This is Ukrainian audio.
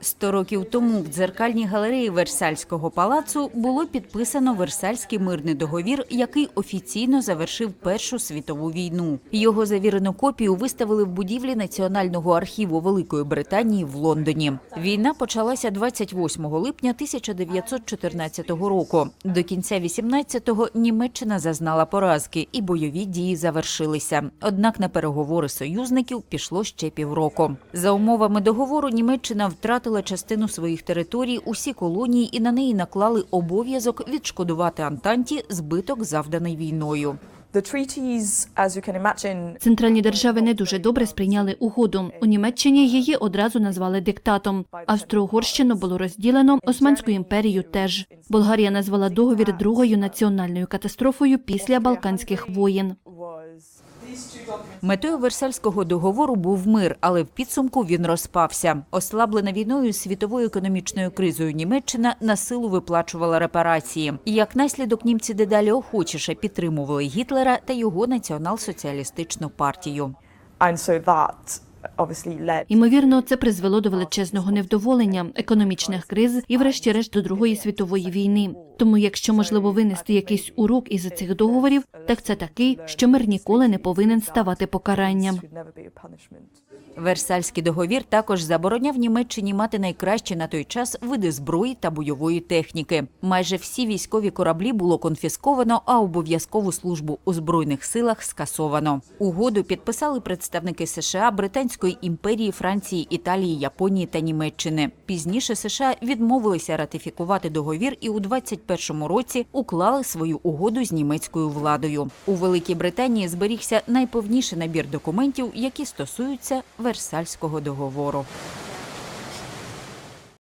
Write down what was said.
Сто років тому в дзеркальній галереї Версальського палацу було підписано Версальський мирний договір, який офіційно завершив Першу світову війну. Його завірену копію виставили в будівлі Національного архіву Великої Британії в Лондоні. Війна почалася 28 липня 1914 року. До кінця 18-го Німеччина зазнала поразки, і бойові дії завершилися. Однак на переговори союзників пішло ще півроку. За умовами договору Німеччина втратила частину своїх територій, усі колонії, і на неї наклали обов'язок відшкодувати Антанті збиток, завданий війною. Центральні держави не дуже добре сприйняли угоду. У Німеччині її одразу назвали диктатом. Австро-Угорщину було розділено, Османську імперію теж. Болгарія назвала договір другою національною катастрофою після Балканських воєн. Метою Версальського договору був мир, але в підсумку він розпався. Ослаблена війною світовою економічною кризою Німеччина на силу виплачувала репарації. І як наслідок німці дедалі охочіше підтримували Гітлера та його націонал-соціалістичну партію. Ймовірно, це призвело до величезного невдоволення, економічних криз і, врешті-решт, до Другої світової війни. Тому, якщо можливо винести якийсь урок із цих договорів, так це такий, що мир ніколи не повинен ставати покаранням. Версальський договір також забороняв Німеччині мати найкращі на той час види зброї та бойової техніки. Майже всі військові кораблі було конфісковано, а обов'язкову службу у збройних силах скасовано. Угоду підписали представники США, Британської імперії, Франції, Італії, Японії та Німеччини. Пізніше США відмовилися ратифікувати договір і у 21-му році уклали свою угоду з німецькою владою. У Великій Британії зберігся найповніший набір документів, які стосуються Версальського договору.